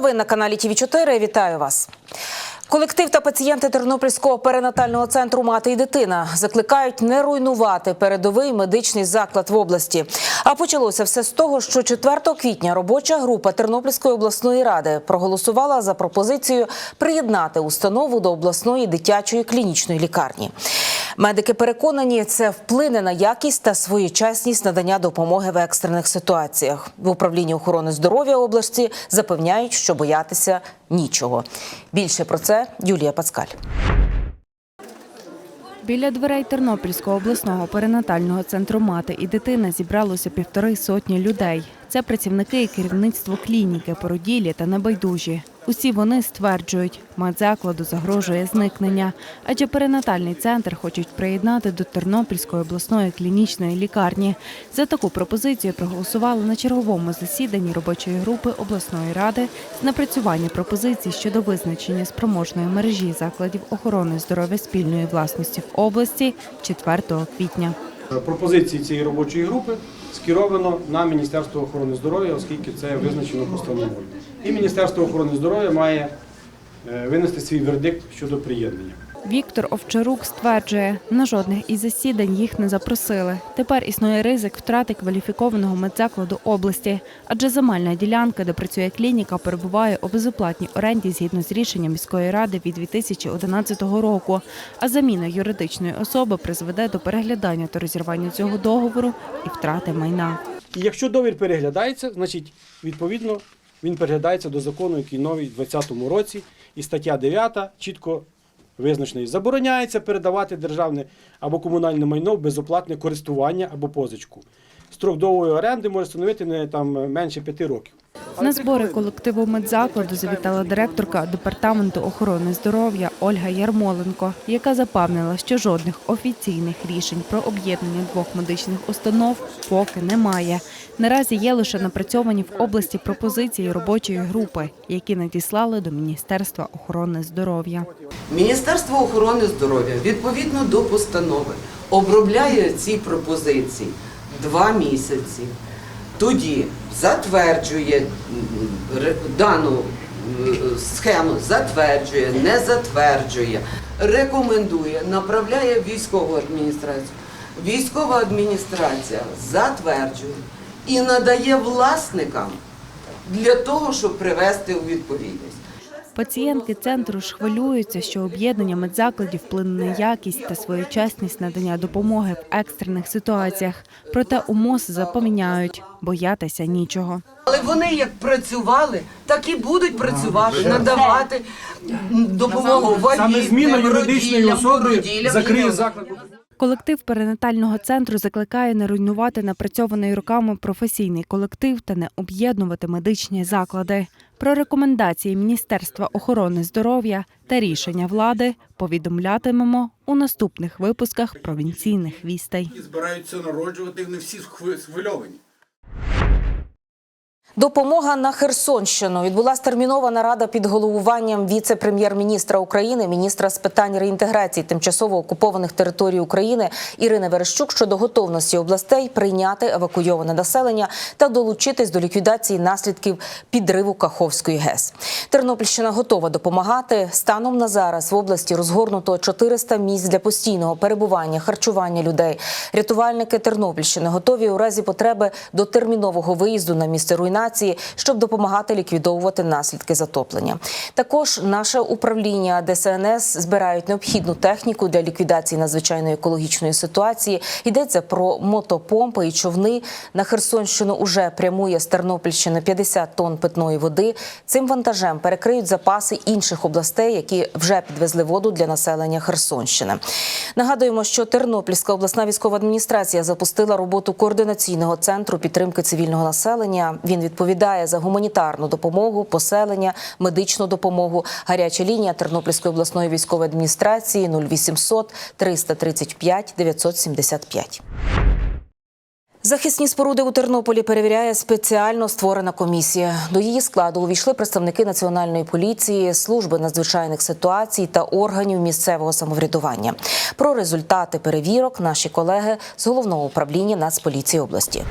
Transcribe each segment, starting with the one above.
Час на каналі ТВ 4 Вітаю вас. Колектив та пацієнти Тернопільського перинатального центру Мати і дитина закликають не руйнувати передовий медичний заклад в області. А почалося все з того, що 4 квітня робоча група Тернопільської обласної ради проголосувала за пропозицію приєднати установу до обласної дитячої клінічної лікарні. Медики переконані, це вплине на якість та своєчасність надання допомоги в екстрених ситуаціях. В управлінні охорони здоров'я області запевняють, що боятися нічого. Більше про це Юлія Пацкаль. Біля дверей Тернопільського обласного перинатального центру мати і дитина зібралося півтори сотні людей. Це працівники і керівництво клініки, породілі та небайдужі. Усі вони стверджують, медзакладу загрожує зникнення, адже перинатальний центр хочуть приєднати до Тернопільської обласної клінічної лікарні. За таку пропозицію проголосували на черговому засіданні робочої групи обласної ради з напрацювання пропозицій щодо визначення спроможної мережі закладів охорони здоров'я спільної власності в області 4 квітня. Пропозиції цієї робочої групи скеровано на Міністерство охорони здоров'я, оскільки це визначено постановою. І Міністерство охорони здоров'я має е, винести свій вердикт щодо приєднання. Віктор Овчарук стверджує, на жодних із засідань їх не запросили. Тепер існує ризик втрати кваліфікованого медзакладу області, адже земельна ділянка, де працює клініка, перебуває у безоплатній оренді згідно з рішенням міської ради від 2011 року. А заміна юридичної особи призведе до переглядання та розірвання цього договору і втрати майна. І якщо довір переглядається, значить відповідно він переглядається до закону, який новий в 2020 році, і стаття 9 чітко визначена. Забороняється передавати державне або комунальне майно в безоплатне користування або позичку. Строк довгої оренди може становити не там менше п'яти років. На збори колективу медзакладу завітала директорка департаменту охорони здоров'я Ольга Ярмоленко, яка запевнила, що жодних офіційних рішень про об'єднання двох медичних установ поки немає. Наразі є лише напрацьовані в області пропозиції робочої групи, які надіслали до Міністерства охорони здоров'я. Міністерство охорони здоров'я відповідно до постанови обробляє ці пропозиції два місяці. Тоді затверджує дану схему, затверджує, не затверджує, рекомендує, направляє військову адміністрацію. Військова адміністрація затверджує і надає власникам для того, щоб привести у відповідність. Пацієнтки центру ж хвилюються, що об'єднання медзакладів вплине на якість та своєчасність надання допомоги в екстрених ситуаціях. Проте у МОЗ запевняють, боятися нічого. Але вони як працювали, так і будуть працювати, надавати допомогу Саме зміна юридичної особи закриє заклад. Колектив перинатального центру закликає не руйнувати напрацьований роками професійний колектив та не об'єднувати медичні заклади. Про рекомендації Міністерства охорони здоров'я та рішення влади повідомлятимемо у наступних випусках провінційних вістей. збираються народжувати, не всі схви- схвильовані. Допомога на Херсонщину відбулася термінова нарада під головуванням віце-прем'єр-міністра України, міністра з питань реінтеграції тимчасово окупованих територій України Ірини Верещук щодо готовності областей прийняти евакуйоване населення та долучитись до ліквідації наслідків підриву Каховської ГЕС. Тернопільщина готова допомагати. Станом на зараз в області розгорнуто 400 місць для постійного перебування, харчування людей. Рятувальники Тернопільщини готові у разі потреби до термінового виїзду на місце руйнації, щоб допомагати ліквідовувати наслідки затоплення. Також наше управління ДСНС збирають необхідну техніку для ліквідації надзвичайної екологічної ситуації. Йдеться про мотопомпи і човни. На Херсонщину уже прямує з Тернопільщини 50 тонн питної води. Цим вантажем перекриють запаси інших областей, які вже підвезли воду для населення Херсонщини. Нагадуємо, що Тернопільська обласна військова адміністрація запустила роботу координаційного центру підтримки цивільного населення. Він відповідає за гуманітарну допомогу, поселення, медичну допомогу. Гаряча лінія Тернопільської обласної військової адміністрації 0800 335 975. Захисні споруди у Тернополі перевіряє спеціально створена комісія. До її складу увійшли представники національної поліції, служби надзвичайних ситуацій та органів місцевого самоврядування. Про результати перевірок наші колеги з головного управління Нацполіції області.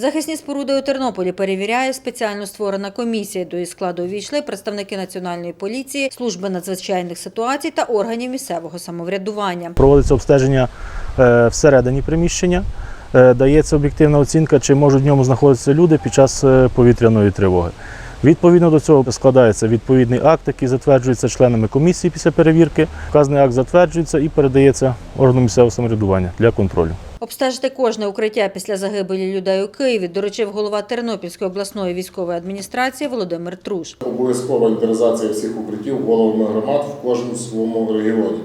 Захисні споруди у Тернополі перевіряє спеціально створена комісія. До її складу увійшли представники національної поліції, служби надзвичайних ситуацій та органів місцевого самоврядування. Проводиться обстеження е, всередині приміщення, е, дається об'єктивна оцінка, чи можуть в ньому знаходитися люди під час е, повітряної тривоги. Відповідно до цього складається відповідний акт, який затверджується членами комісії після перевірки. Вказаний акт затверджується і передається органу місцевого самоврядування для контролю. Обстежити кожне укриття після загибелі людей у Києві доручив голова Тернопільської обласної військової адміністрації Володимир Труш. Обов'язкова інтеризація всіх укриттів головами громад в кожному своєму регіоні.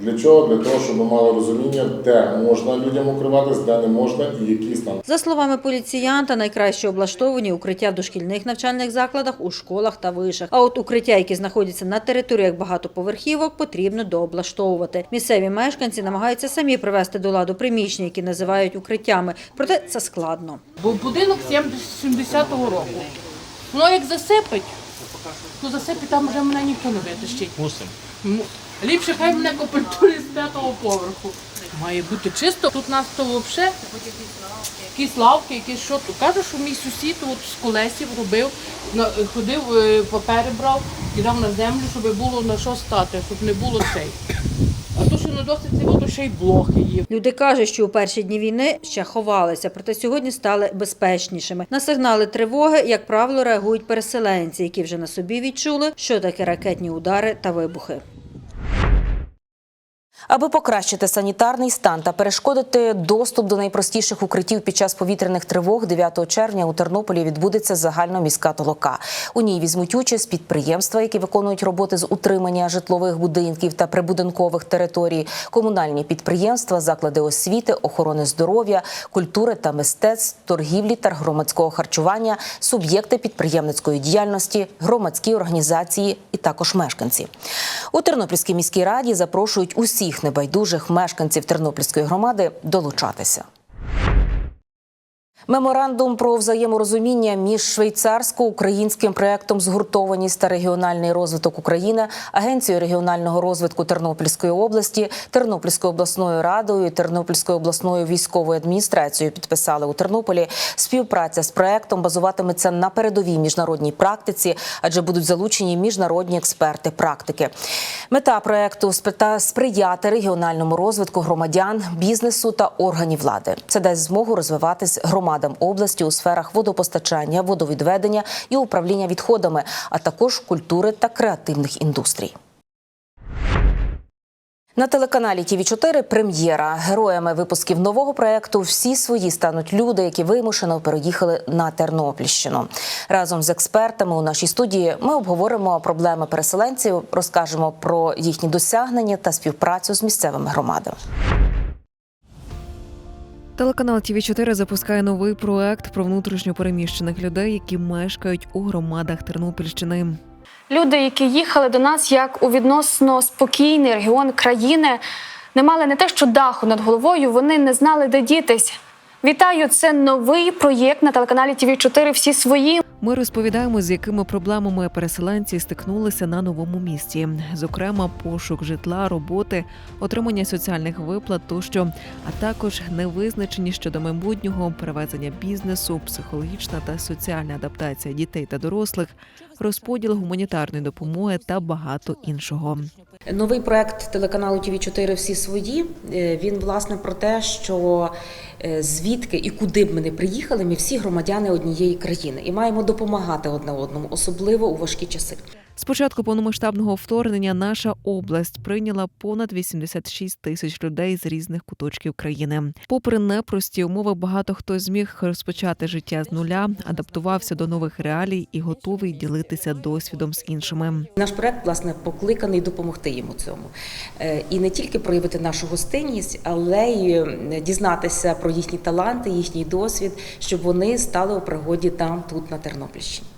Для чого? Для того, щоб ми мали розуміння, де можна людям укриватись, де не можна і який стан. За словами поліціянта, найкраще облаштовані укриття в дошкільних навчальних закладах, у школах та вишах. А от укриття, які знаходяться на територіях багатоповерхівок, потрібно дооблаштовувати. Місцеві мешканці намагаються самі привести до ладу приміщення, які називають укриттями. Проте це складно. Бо будинок 70-го року. Ну як засипить, то засипить, там вже мене ніхто не витащить. Ліпше хай мене копультури з п'ятого поверху. Має бути чисто. Тут нас то взагалі якісь лавки, якісь що. Кажу, що мій сусід от з колесів робив, ходив, е, папери брав, кидав на землю, щоб було на що стати, щоб не було цей. А то, що не досить цього, то ще й блохи є. Люди кажуть, що у перші дні війни ще ховалися, проте сьогодні стали безпечнішими. На сигнали тривоги, як правило, реагують переселенці, які вже на собі відчули, що таке ракетні удари та вибухи. Аби покращити санітарний стан та перешкодити доступ до найпростіших укриттів під час повітряних тривог, 9 червня у Тернополі відбудеться загальноміська толока. У ній візьмуть участь підприємства, які виконують роботи з утримання житлових будинків та прибудинкових територій, комунальні підприємства, заклади освіти, охорони здоров'я, культури та мистецтв, торгівлі та громадського харчування, суб'єкти підприємницької діяльності, громадські організації і також мешканці. У Тернопільській міській раді запрошують усіх небайдужих мешканців Тернопільської громади долучатися. Меморандум про взаєморозуміння між швейцарсько-українським проектом згуртованість та регіональний розвиток України, Агенцією регіонального розвитку Тернопільської області, Тернопільською обласною радою, і Тернопільською обласною військовою адміністрацією підписали у Тернополі. Співпраця з проектом базуватиметься на передовій міжнародній практиці, адже будуть залучені міжнародні експерти практики. Мета проекту сприяти регіональному розвитку громадян, бізнесу та органів влади. Це дасть змогу розвиватись громадам області у сферах водопостачання, водовідведення і управління відходами, а також культури та креативних індустрій. На телеканалі ТІВІ 4 прем'єра. Героями випусків нового проекту всі свої стануть люди, які вимушено переїхали на Тернопільщину. Разом з експертами у нашій студії ми обговоримо проблеми переселенців, розкажемо про їхні досягнення та співпрацю з місцевими громадами. Телеканал ТВ 4 запускає новий проект про внутрішньо переміщених людей, які мешкають у громадах Тернопільщини. Люди, які їхали до нас як у відносно спокійний регіон країни, не мали не те, що даху над головою, вони не знали, де дітись. Вітаю! Це новий проєкт на телеканалі ТВ 4 Всі свої. Ми розповідаємо, з якими проблемами переселенці стикнулися на новому місці, зокрема, пошук житла, роботи, отримання соціальних виплат тощо, а також невизначеність щодо майбутнього, перевезення бізнесу, психологічна та соціальна адаптація дітей та дорослих, розподіл гуманітарної допомоги та багато іншого. Новий проект телеканалу ТВ 4 всі свої. Е, Він власне про те, що е, звідки і куди б ми не приїхали, ми всі громадяни однієї країни і маємо допомагати одне одному, особливо у важкі часи. З початку повномасштабного вторгнення наша область прийняла понад 86 тисяч людей з різних куточків країни. Попри непрості умови, багато хто зміг розпочати життя з нуля, адаптувався до нових реалій і готовий ділитися досвідом з іншими. Наш проект власне покликаний допомогти їм у цьому Е, і не тільки проявити нашу гостинність, але й дізнатися про їхні таланти, їхній досвід, щоб вони стали у пригоді там, тут на Тернопільщині.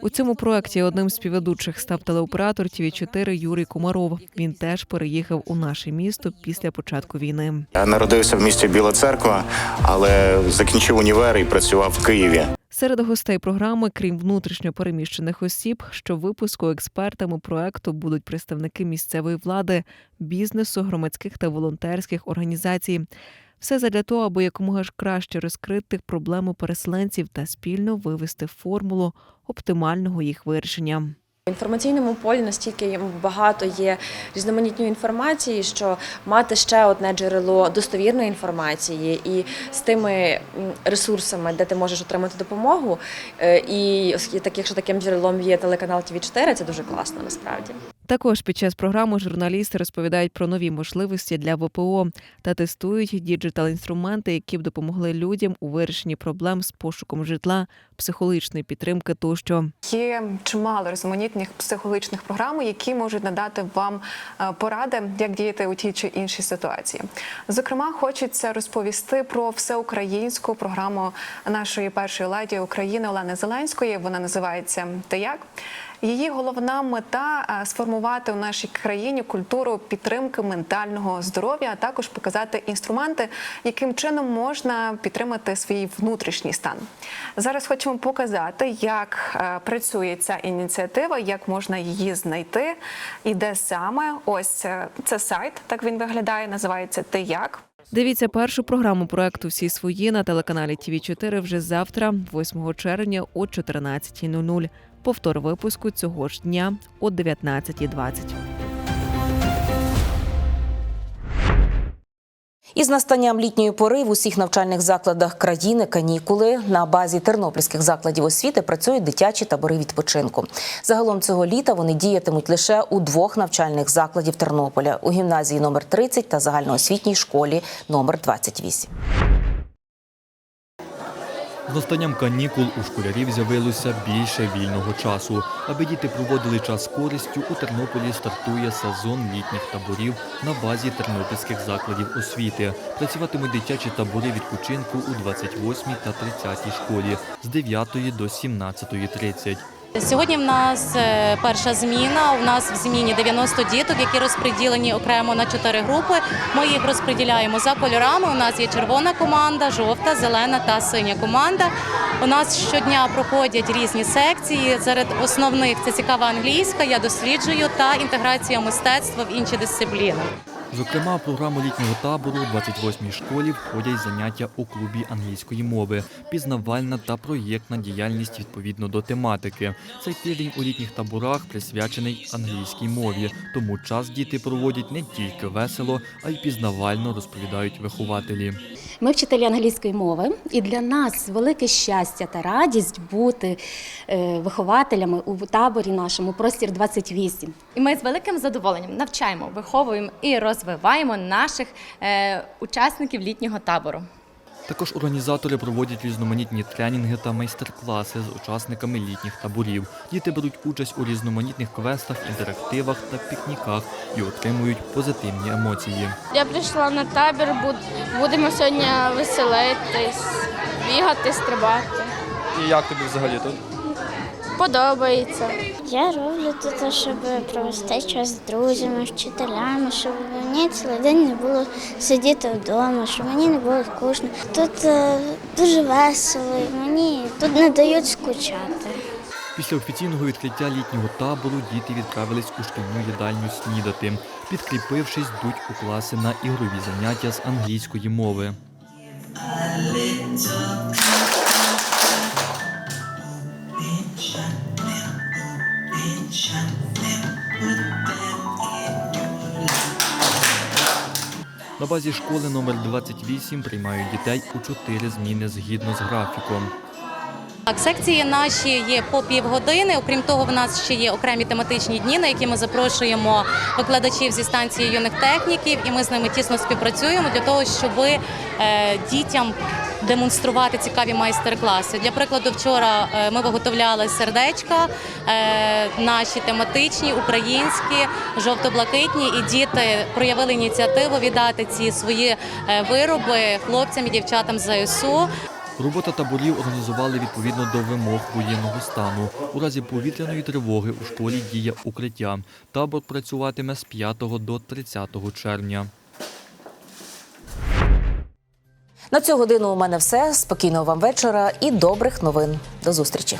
У цьому проекті одним з співведучих став телеоператор тв 4 Юрій Комаров. Він теж переїхав у наше місто після початку війни. Я народився в місті Біла Церква, але закінчив універ і працював в Києві. Серед гостей програми, крім внутрішньо переміщених осіб, що випуску експертами проекту будуть представники місцевої влади, бізнесу, громадських та волонтерських організацій. Все задля того, аби якомога ж краще розкрити проблему переселенців та спільно вивести формулу оптимального їх вирішення. В інформаційному полі настільки багато є різноманітної інформації, що мати ще одне джерело достовірної інформації і з тими ресурсами, де ти можеш отримати допомогу, е, і оскільки так, якщо таким джерелом є телеканал ТВ 4 це дуже класно насправді. Також під час програми журналісти розповідають про нові можливості для ВПО та тестують діджитал-інструменти, які б допомогли людям у вирішенні проблем з пошуком житла, психологічної підтримки тощо. Є чимало різноманітних психологічних програм, які можуть надати вам е, поради, як діяти у тій чи іншій ситуації. Зокрема, хочеться розповісти про всеукраїнську програму нашої першої леді України Олени Зеленської. Вона називається Ти як. Її головна мета е, сформувати у нашій країні культуру підтримки ментального здоров'я, а також показати інструменти, яким чином можна підтримати свій внутрішній стан. Зараз хочемо показати, як е, працює ця ініціатива, як можна її знайти і де саме. Ось е, це сайт, так він виглядає, називається Ти як. Дивіться першу програму проекту Всі свої на телеканалі ТВ 4 вже завтра, 8 червня о 14.00. Повтор випуску цього ж дня о 19.20. Із настанням літньої пори в усіх навчальних закладах країни канікули на базі тернопільських закладів освіти працюють дитячі табори відпочинку. Загалом цього літа вони діятимуть лише у двох навчальних закладів Тернополя у гімназії номер 30 та загальноосвітній школі номер 28. З настанням канікул у школярів з'явилося більше вільного часу. Аби діти проводили час користю, у Тернополі стартує сезон літніх таборів на базі тернопільських закладів освіти. Працюватимуть дитячі табори відпочинку у 28 та 30 школі з 9 до 17.30. Сьогодні в нас е, перша зміна. У нас в зміні 90 діток, які розподілені окремо на чотири групи. Ми їх розподіляємо за кольорами. У нас є червона команда, жовта, зелена та синя команда. У нас щодня проходять різні секції. Серед основних це цікава англійська, я досліджую та інтеграція мистецтва в інші дисципліни. Зокрема, в програму літнього табору у 28-й школі входять заняття у клубі англійської мови, пізнавальна та проєктна діяльність відповідно до тематики. Цей тиждень у літніх таборах присвячений англійській мові, тому час діти проводять не тільки весело, а й пізнавально розповідають вихователі. Ми вчителі англійської мови, і для нас велике щастя та радість бути е, вихователями у таборі нашому простір 28. І ми з великим задоволенням навчаємо, виховуємо і розвиваємо наших е, учасників літнього табору. Також організатори проводять різноманітні тренінги та майстер-класи з учасниками літніх таборів. Діти беруть участь у різноманітних квестах, інтерактивах та пікніках і отримують позитивні емоції. Я прийшла на табір, будемо сьогодні веселитись, бігати, стрибати. І як тобі взагалі тут? Подобається. Я роблю тут, щоб провести час з друзями, вчителями, щоб мені цілий день не було сидіти вдома, щоб мені не було скучно. Тут е, дуже весело, і мені тут не дають скучати. Після офіційного відкриття літнього табору діти відправились у шкільну їдальню снідати. Підкріпившись, йдуть у класи на ігрові заняття з англійської мови. На базі школи номер 28 приймають дітей у чотири зміни згідно з графіком. Так, секції наші є по півгодини. Окрім того, в нас ще є окремі тематичні дні, на які ми запрошуємо викладачів зі станції юних техніків, і ми з ними тісно співпрацюємо для того, щоб е, дітям демонструвати цікаві майстер-класи. Для прикладу, вчора е, ми виготовляли сердечка, е, наші тематичні, українські, жовто-блакитні, і діти проявили ініціативу віддати ці свої е, вироби хлопцям і дівчатам ЗСУ. Робота таборів організували відповідно до вимог воєнного стану. У разі повітряної тривоги у школі діє укриття. Табор працюватиме з 5 до 30 червня. На цю годину у мене все. Спокійного вам вечора і добрих новин. До зустрічі.